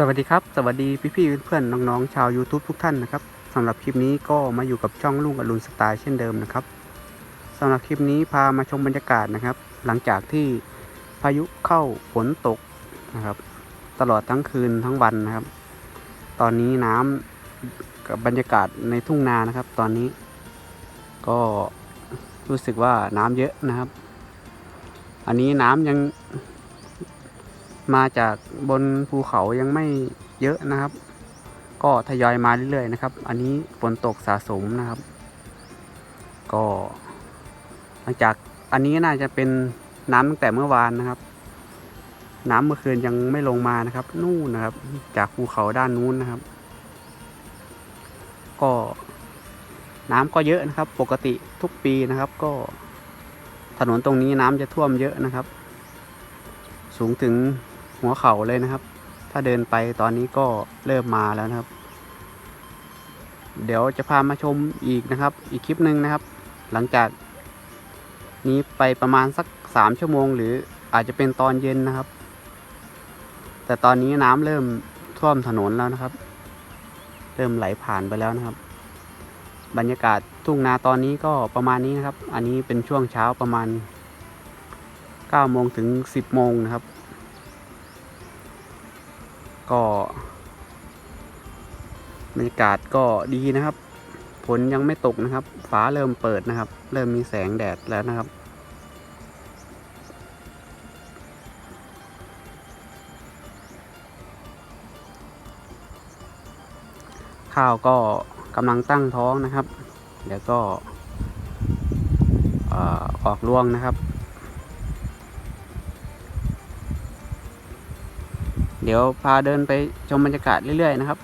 สวัสดีครับ สวัสดีพี่ๆเพื่อนๆน้องๆ ชาว YouTube ทุกท่านนะครับสำหรับคลิปนี้ก็มาอยู่กับช่องลุงอรุณสไตล์เช่นเดิมนะครับสำหรับคลิปนี้พามาชมบรรยากาศนะครับ หลังจากที่พายุเข้าฝนตกนะครับ ตลอดทั้งคืนทั้งวันนะครับ ตอนนี้น้ำกับบรรยากาศในทุ่งนานะครับ ตอนนี้ก็รู้สึกว่าน้ำเยอะนะครับ อันนี้น้ำยัง มาจากบนภูเขายังไม่เยอะนะครับ ก็ทยอยมาเรื่อยๆนะครับ อันนี้ฝนตกสะสมนะครับ ก็หลังจากอันนี้น่าจะเป็นน้ำตั้งแต่เมื่อวานนะครับ น้ำเมื่อคืนยังไม่ลงมานะครับ นู่นนะครับ จากภูเขาด้านนู้นนะครับ ก็น้ำก็เยอะนะครับ ปกติทุกปีนะครับ ก็ถนนตรงนี้น้ำจะท่วมเยอะนะครับ สูงถึง หัวเข่าเลยนะครับ ถ้าเดินไปตอนนี้ก็เริ่มมาแล้วนะครับ เดี๋ยวจะพามาชมอีกนะครับ อีกคลิปหนึ่งนะครับ หลังจากนี้ไปประมาณสักสามชั่วโมง หรืออาจจะเป็นตอนเย็นนะครับ แต่ตอนนี้น้ำเริ่มท่วมถนนแล้วนะครับ เริ่มไหลผ่านไปแล้วนะครับ บรรยากาศทุ่งนาตอนนี้ก็ประมาณนี้นะครับ อันนี้เป็นช่วงเช้าประมาณ9โมงถึง 10 โมงนะครับ ก็บรรยากาศก็ดีนะครับ ฝนยังไม่ตกนะครับ ฟ้าเริ่มเปิดนะครับ เริ่มมีแสงแดดแล้วนะครับข้าวก็กำลังตั้งท้องนะครับ เดี๋ยวก็เอ่อออกรวงนะครับ เดี๋ยวพาเดินไปชมบรรยากาศเรื่อยๆนะครับ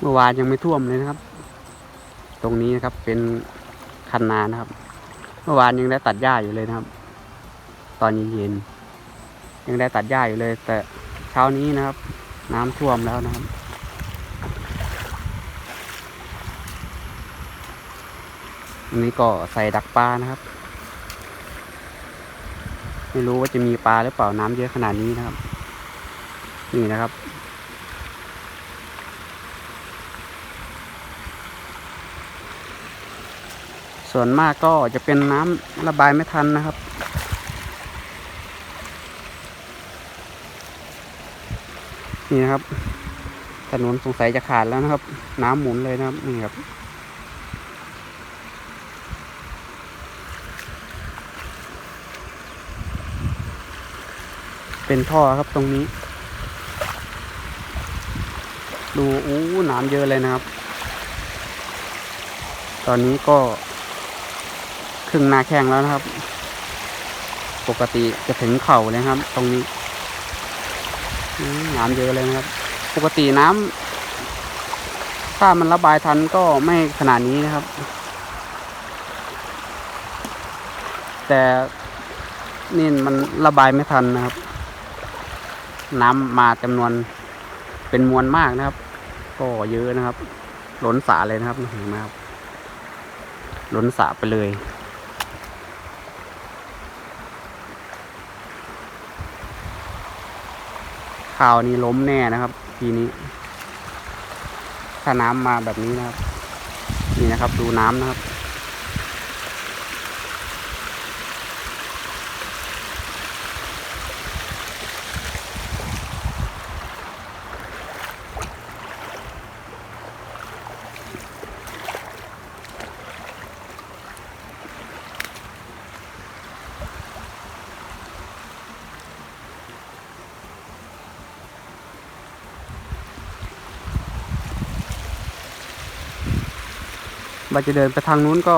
เมื่อวานยังไม่ท่วมเลยนะครับ ตรงนี้นะครับเป็นคันนานะครับ เมื่อวานยังได้ตัดหญ้าอยู่เลยนะครับ ตอนเย็นๆ ยังได้ตัดหญ้าอยู่เลย แต่เช้านี้นะครับ น้ำท่วมแล้วนะครับอันนี้ก็ใส่ดักปลานะครับ ไม่รู้ว่าจะมีปลาหรือเปล่าน้ำเยอะขนาดนี้นะครับ นี่นะครับส่วนมากก็จะเป็นน้ำระบายไม่ทันนะครับ นี่นะครับ ถนนสงสัยจะขาดแล้วนะครับ น้ำหมุนเลยนะครับนี่ครับเป็นท่อครับตรงนี้ ดูอู้น้ำเยอะเลยนะครับ ตอนนี้ก็ครึ่งนาแข้งแล้วนะครับ ปกติจะถึงเข่าเลยครับ ตรงนี้ น้ำเยอะเลยนะครับ ปกติน้ำถ้ามันระบายทันก็ไม่ขนาดนี้นะครับ แต่นี่มันระบายไม่ทันนะครับ น้ำมาจำนวนเป็นมวลมากนะครับ ก็เยอะนะครับ ล้นสาเลยนะครับเห็นไหมครับล้นสระไปเลย ข่าวนี้ล้มแน่นะครับ ทีนี้ ถ้าน้ำมาแบบนี้นะครับ นี่นะครับ ดูน้ำนะครับ ว่าจะเดินไปทางนู้นก็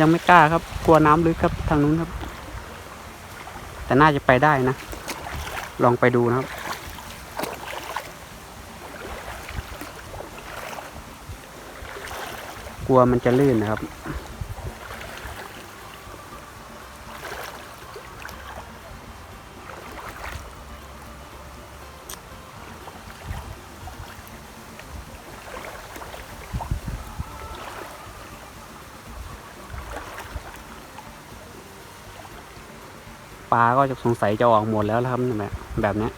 ยังไม่กล้าครับ กลัวน้ำลึกครับทางนู้นครับ แต่น่าจะไปได้นะ ลองไปดูนะครับกลัวมันจะลื่นนะครับ ปลาก็จะสงสัยจะออกหมดแล้วครับแบบแบบนี้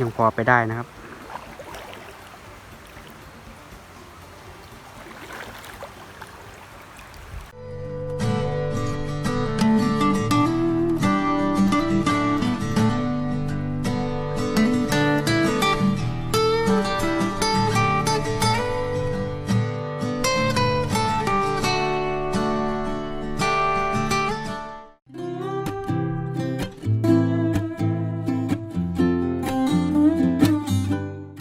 ยังพอไปได้นะครับ